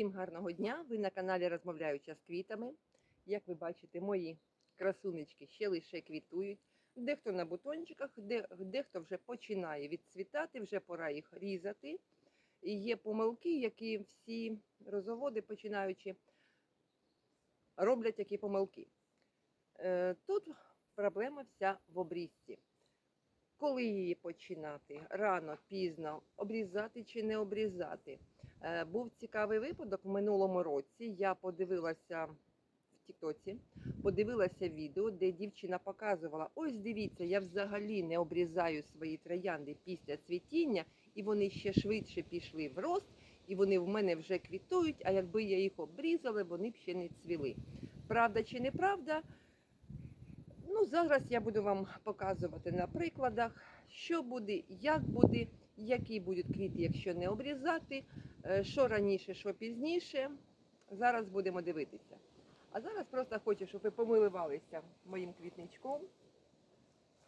Всім гарного дня! Ви на каналі Розмовляюча з квітами. Як ви бачите, мої красунечки ще лише квітують. Дехто на бутончиках, де, дехто вже починає відцвітати, вже пора їх різати. І є помилки, які всі розоводи, починаючи, роблять які помилки. Е, Тут проблема вся в обрізці. Коли її починати? Рано, пізно, обрізати чи не обрізати? Е, Був цікавий випадок в минулому році. Я подивилася в Тіктоці, подивилася відео, де дівчина показувала: ось дивіться, я взагалі не обрізаю свої троянди після цвітіння, і вони ще швидше пішли в рост, і вони в мене вже квітують. А якби я їх обрізала, вони б ще не цвіли. Правда чи неправда? Ну, зараз я буду вам показувати на прикладах, що буде, як буде, які будуть квіти, якщо не обрізати, е, що раніше, що пізніше. Зараз будемо дивитися. А зараз просто хочу, щоб ви помилувалися моїм квітничком.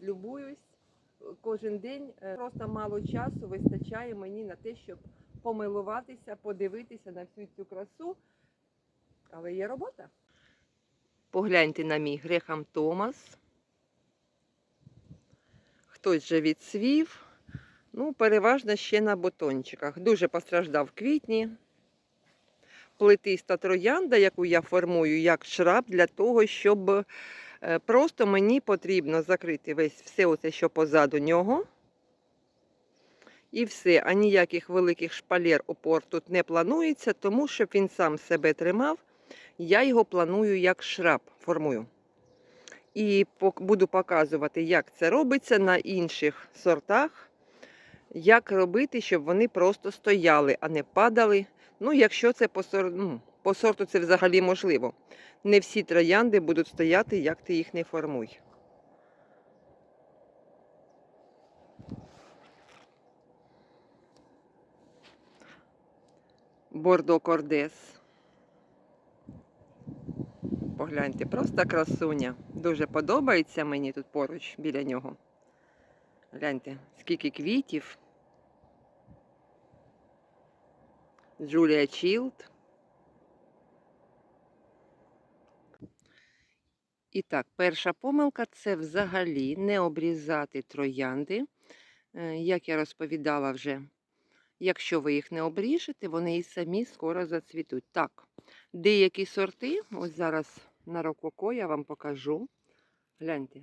Любуюсь кожен день. Е, Просто мало часу вистачає мені на те, щоб помилуватися, подивитися на всю цю красу. Але є робота. Погляньте на мій Грехам Томас. Хтось вже відсвів. Ну, переважно ще на бутончиках. Дуже постраждав квітні. Плетиста троянда, яку я формую як шраб, для того, щоб е, просто мені потрібно закрити весь все оце, що позаду нього. І все, а ніяких великих шпалер опор тут не планується, тому щоб він сам себе тримав, я його планую як шраб формую. І буду показувати, як це робиться на інших сортах, як робити, щоб вони просто стояли, а не падали. Ну, якщо це по, сор... ну, по сорту, це взагалі можливо. Не всі троянди будуть стояти, як ти їх не формуй. Бордо Кордес. Погляньте, просто красуня. Дуже подобається мені тут поруч біля нього. Гляньте, скільки квітів. Джулія Чілд. І так, перша помилка це взагалі не обрізати троянди. Е, Як я розповідала вже, якщо ви їх не обріжете, вони і самі скоро зацвітуть. Так, деякі сорти, ось зараз на рококо я вам покажу. Гляньте,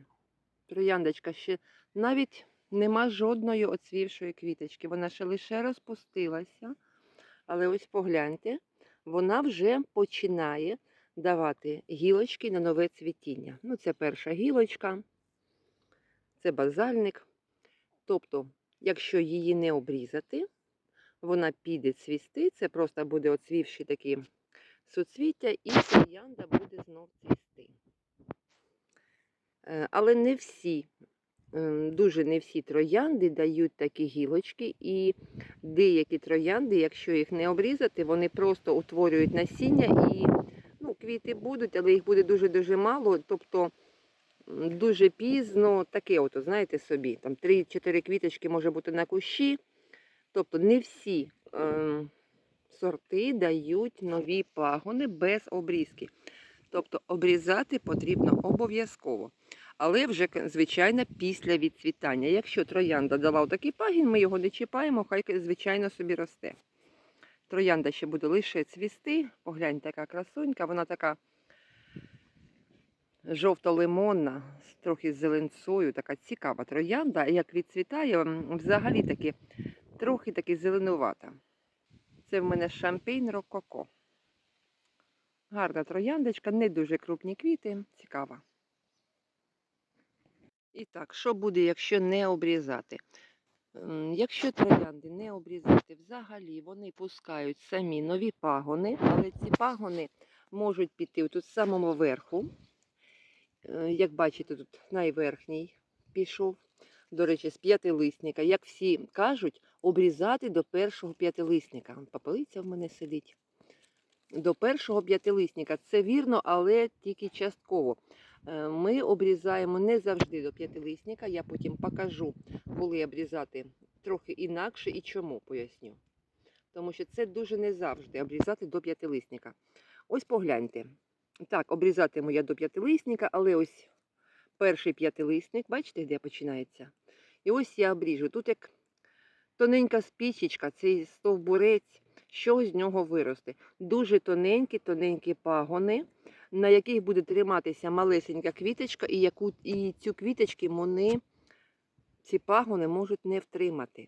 трояндочка ще навіть нема жодної оцвівшої квіточки. Вона ще лише розпустилася. Але ось погляньте, вона вже починає давати гілочки на нове цвітіння. Ну, це перша гілочка, це базальник. Тобто, якщо її не обрізати, вона піде цвісти, це просто буде оцвівші такі суцвіття, і троянда буде знов цвісти. Е, Але не всі, дуже не всі троянди дають такі гілочки, і деякі троянди, якщо їх не обрізати, вони просто утворюють насіння і ну, квіти будуть, але їх буде дуже-дуже мало. Тобто дуже пізно, таке, от, знаєте собі, там 3-4 квіточки може бути на кущі. Тобто не всі е, сорти дають нові пагони без обрізки. Тобто обрізати потрібно обов'язково. Але вже, звичайно, після відцвітання. Якщо троянда дала такий пагін, ми його не чіпаємо, хай, звичайно, собі росте. Троянда ще буде лише цвісти. Погляньте, яка красунька, вона така жовто-лимонна, трохи з зеленцою, така цікава троянда. Як відцвітає, взагалі таки трохи таки зеленувата. Це в мене шампейн рококо. Гарна трояндочка, не дуже крупні квіти, цікава. І так, що буде, якщо не обрізати? Якщо троянди не обрізати взагалі, вони пускають самі нові пагони, але ці пагони можуть піти тут з самого верху. Е, Як бачите, тут найверхній пішов. До речі, з п'ятилисника. Як всі кажуть, обрізати до першого п'ятилисника. Вон Попелиця в мене сидить. До першого п'ятилисника. Це вірно, але тільки частково. Е, Ми обрізаємо не завжди до п'ятилисника. Я потім покажу, коли обрізати трохи інакше і чому поясню. тому що це дуже не завжди обрізати до п'ятилисника. Ось погляньте. Так, обрізатиму я до п'ятилисника, але ось перший п'ятилисник, бачите, де починається? І ось я обріжу. Тут як тоненька спічечка, цей стовбурець, що з нього виросте. Дуже тоненькі, тоненькі пагони, на яких буде триматися малесенька квіточка, і, яку, і цю квіточки вони, ці пагони можуть не втримати.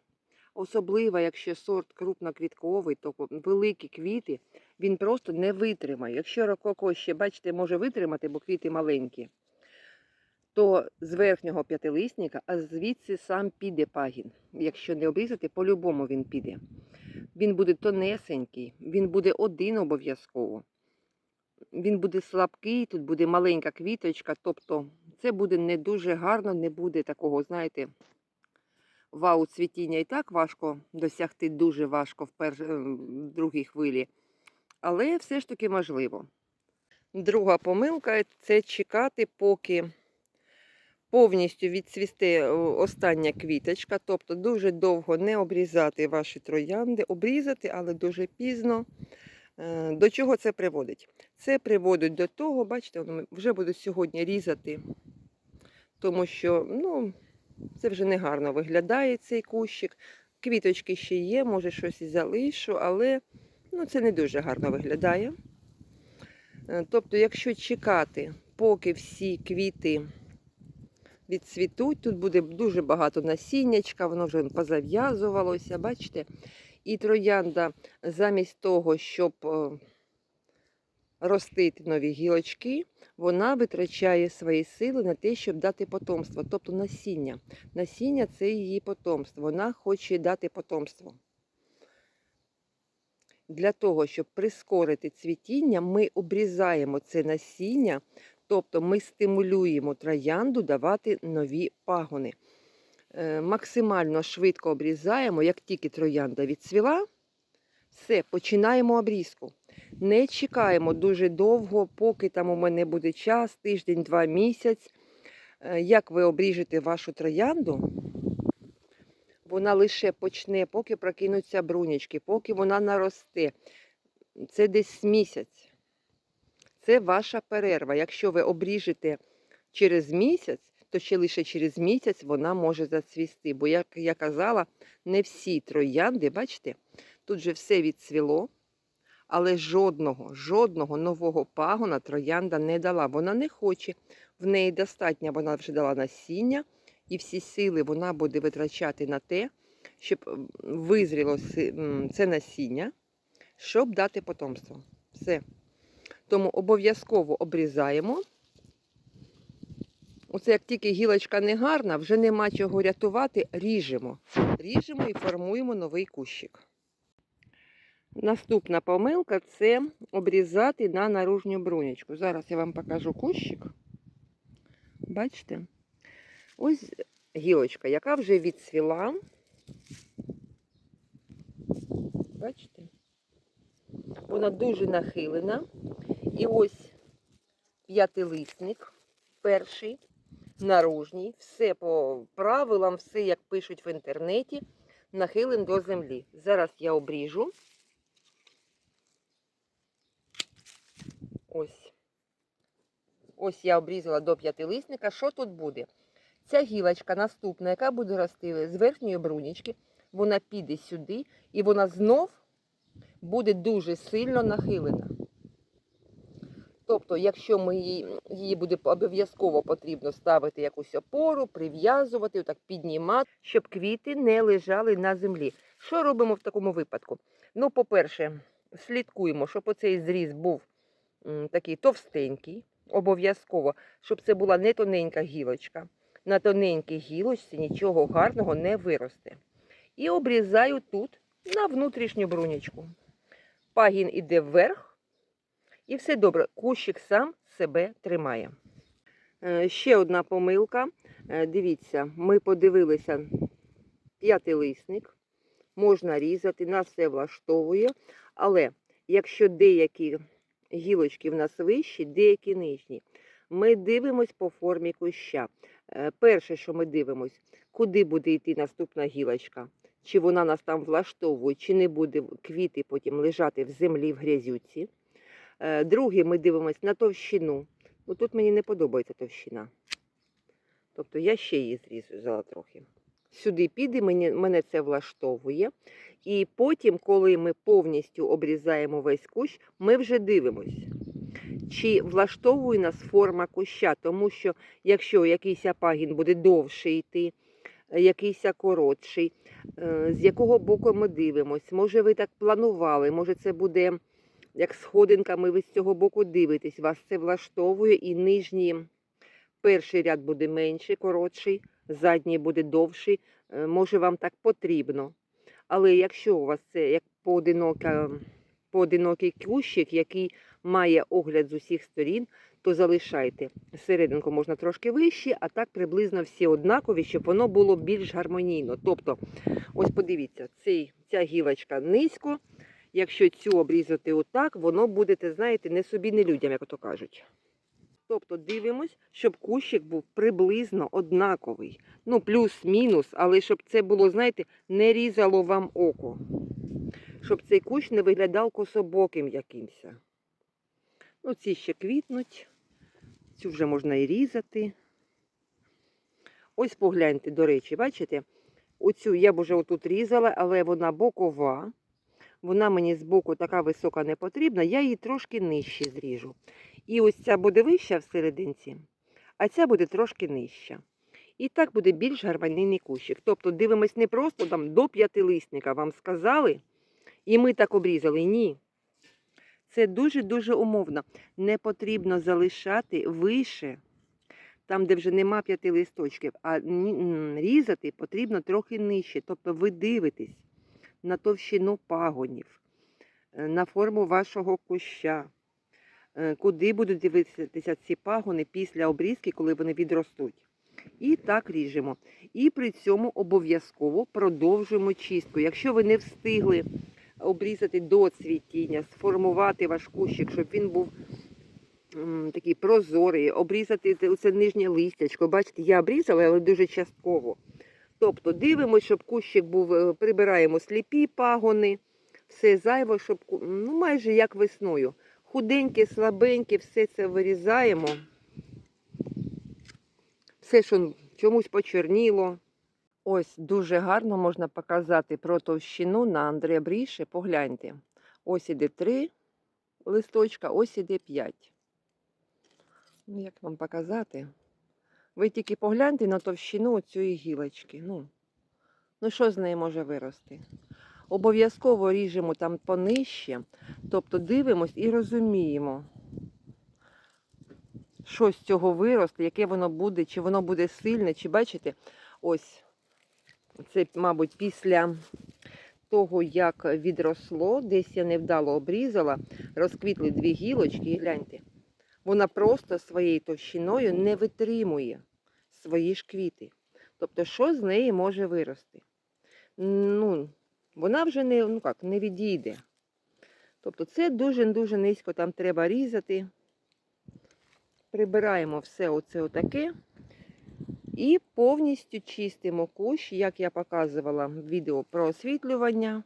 Особливо, якщо сорт крупноквітковий, то великі квіти, він просто не витримає. Якщо рококо ще, бачите, може витримати, бо квіти маленькі, то з верхнього п'ятилисника, а звідси сам піде пагін. Якщо не обрізати, по-любому він піде. Він буде тонесенький, він буде один обов'язково. Він буде слабкий, тут буде маленька квіточка, тобто це буде не дуже гарно, не буде такого, знаєте, вау цвітіння і так важко досягти, дуже важко в, перш... е, в другій хвилі, але все ж таки можливо. Друга помилка це чекати, поки повністю відцвісте е, остання квіточка, тобто дуже довго не обрізати ваші троянди, обрізати, але дуже пізно. Е, До чого це приводить? Це приводить до того, бачите, вже буду сьогодні різати, тому що ну, це вже не гарно виглядає цей кущик. Квіточки ще є, може щось і залишу, але ну, це не дуже гарно виглядає. Е, Тобто, якщо чекати, поки всі квіти відцвітуть, тут буде дуже багато насіннячка, воно вже позав'язувалося, бачите? І троянда замість того, щоб е, ростити нові гілочки, вона витрачає свої сили на те, щоб дати потомство, тобто насіння. Насіння це її потомство. Вона хоче дати потомство. Для того, щоб прискорити цвітіння, ми обрізаємо це насіння, тобто ми стимулюємо троянду давати нові пагони. Е, Максимально швидко обрізаємо, як тільки троянда відцвіла, все, починаємо обрізку. Не чекаємо дуже довго, поки там у мене буде час, тиждень, два місяць. Е, Як ви обріжете вашу троянду, вона лише почне, поки прокинуться брунячки, поки вона наросте. Це десь місяць. Це ваша перерва. Якщо ви обріжете через місяць, то ще лише через місяць вона може зацвісти. Бо, як я казала, не всі троянди, бачите, тут же все відцвіло, але жодного, жодного нового пагона троянда не дала. Вона не хоче. В неї достатньо, вона вже дала насіння, і всі сили вона буде витрачати на те, щоб визріло це насіння, щоб дати потомство. Все. Тому обов'язково обрізаємо. Оце як тільки гілочка не гарна, вже нема чого рятувати, ріжемо. Ріжемо і формуємо новий кущик. Наступна помилка це обрізати на наружню брунячку. Зараз я вам покажу кущик. Бачите? Ось гілочка, яка вже відцвіла. Бачите? Вона дуже нахилена. І ось п'ятилисник перший, наружній, все по правилам, все як пишуть в інтернеті, нахилен до землі. Зараз я обріжу. Ось. Ось я обрізала до п'ятилисника. Що тут буде? Ця гілочка наступна, яка буде рости з верхньої брунічки, вона піде сюди і вона знов буде дуже сильно нахилена. Тобто, якщо ми її, її буде обов'язково потрібно ставити якусь опору, прив'язувати, отак піднімати, щоб квіти не лежали на землі. Що робимо в такому випадку? Ну, по-перше, слідкуємо, щоб оцей зріз був м, такий товстенький, обов'язково, щоб це була не тоненька гілочка. На тоненькій гілочці нічого гарного не виросте. І обрізаю тут на внутрішню брунячку. Пагін іде вверх, і все добре. Кущик сам себе тримає. Е, Ще одна помилка. Е, Дивіться, ми подивилися п'ятилисник. Можна різати, нас все влаштовує. Але якщо деякі гілочки в нас вищі, деякі нижні, ми дивимось по формі куща. Е, Перше, що ми дивимось, куди буде йти наступна гілочка. чи вона нас там влаштовує, чи не буде квіти потім лежати в землі в грязюці. Е, Друге, ми дивимося на товщину. Ну, тут мені не подобається товщина. Тобто я ще її зрізала трохи. Сюди піде, мені, мене це влаштовує. І потім, коли ми повністю обрізаємо весь кущ, ми вже дивимось, чи влаштовує нас форма куща. Тому що якщо якийсь пагін буде довше йти, е, якийсь коротший, е, з якого боку ми дивимось, може ви так планували, може це буде як сходинками, ви з цього боку дивитесь, вас це влаштовує і нижній перший ряд буде менший, коротший, задній буде довший. Е, Може, вам так потрібно. Але якщо у вас це як поодинока, поодинокий кущик, який має огляд з усіх сторін, то залишайте. Серединку можна трошки вище, а так приблизно всі однакові, щоб воно було більш гармонійно. Тобто, ось подивіться, цей, ця гілочка низько. Якщо цю обрізати отак, воно будете, знаєте, не собі, не людям, як то кажуть. Тобто дивимось, щоб кущик був приблизно однаковий. Ну, плюс-мінус, але щоб це було, знаєте, не різало вам око. Щоб цей кущ не виглядав кособоким якимось. Ну, ці ще квітнуть. Цю вже можна і різати. Ось погляньте, до речі, бачите? Оцю я б уже отут різала, але вона бокова. Вона мені з боку така висока не потрібна, я її трошки нижче зріжу. І ось ця буде вища всерединці, а ця буде трошки нижча. І так буде більш гармонійний кущик. Тобто дивимось не просто там до п'ятилисника, вам сказали, і ми так обрізали. Ні. Це дуже-дуже умовно. Не потрібно залишати вище, там, де вже нема п'яти листочків, а різати потрібно трохи нижче. Тобто ви дивитесь на товщину пагонів, е, на форму вашого куща, е, куди будуть дивитися ці пагони після обрізки, коли вони відростуть. І так ріжемо. І при цьому обов'язково продовжуємо чистку. Якщо ви не встигли обрізати до цвітіння, сформувати ваш кущик, щоб він був такий прозорий, обрізати оце нижнє листячко. Бачите, я обрізала, але дуже частково. Тобто дивимося, щоб кущик був, е, прибираємо сліпі пагони, все зайве, щоб ну, майже як весною. Худеньке, слабеньке, все це вирізаємо. Все, що чомусь почерніло. Ось дуже гарно можна показати про товщину на Андре Бріше. Погляньте. Ось іде три листочка, ось іде п'ять. Ну, як вам показати? Ви тільки погляньте на товщину цієї гілочки. Ну, ну що з неї може вирости? Обов'язково ріжемо там понижче, тобто дивимось і розуміємо, що з цього виросте, яке воно буде, чи воно буде сильне, чи бачите, ось це, мабуть, після того, як відросло, десь я невдало обрізала, розквітли дві гілочки, і гляньте, вона просто своєю товщиною не витримує свої ж квіти. Тобто, що з неї може вирости? Ну, вона вже не, ну як, не відійде. Тобто це дуже-дуже низько там треба різати. Прибираємо все оце отаке. І повністю чистимо кущ, як я показувала в відео про освітлювання.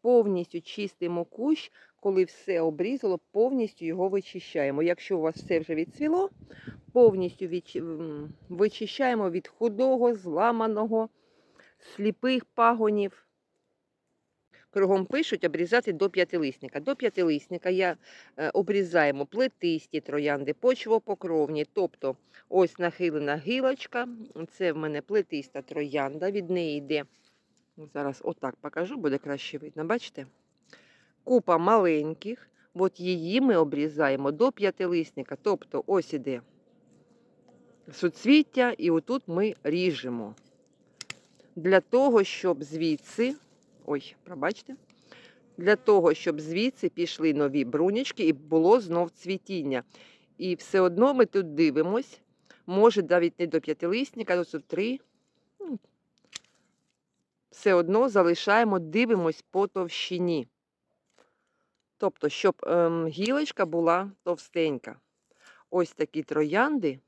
Повністю чистимо кущ, коли все обрізало, повністю його вичищаємо. Якщо у вас все вже відцвіло, повністю вичищаємо від худого, зламаного, сліпих пагонів. Кругом пишуть обрізати до п'ятилисника. До п'ятилисника я е, обрізаємо плетисті троянди, почвопокровні. Тобто ось нахилена гілочка. Це в мене плетиста троянда. Від неї йде. Зараз отак покажу, буде краще видно. Бачите? Купа маленьких. От її ми обрізаємо до п'ятилисника. Тобто ось іде суцвіття, і отут ми ріжемо. Для того, щоб звідси, ой, пробачте, для того, щоб звідси пішли нові брунячки і було знов цвітіння. І все одно ми тут дивимось, може навіть не до п'ятилисника, до три. Ну, Все одно залишаємо, дивимось по товщині. Тобто, щоб ем, гілочка була товстенька. Ось такі троянди.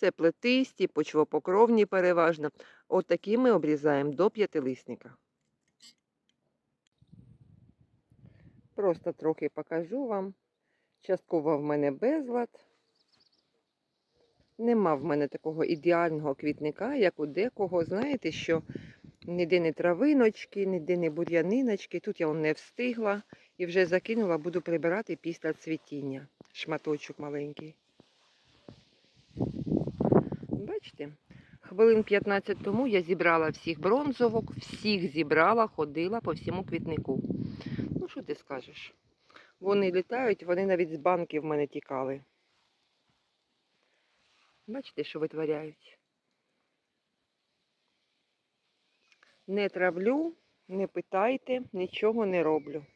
Це плетисті, почвопокровні переважно. Отакі От ми обрізаємо до п'ятилисника. Просто трохи покажу вам. Частково в мене безлад. Нема в мене такого ідеального квітника, як у декого. Знаєте, що ніде не травиночки, ніде не бур'яниночки. Тут я не встигла і вже закинула, буду прибирати після цвітіння. Шматочок маленький. Бачите? Хвилин 15 тому я зібрала всіх бронзовок, всіх зібрала, ходила по всьому квітнику. Ну, що ти скажеш? Вони літають, вони навіть з банки в мене тікали. Бачите, що витворяють? Не травлю, не питайте, нічого не роблю.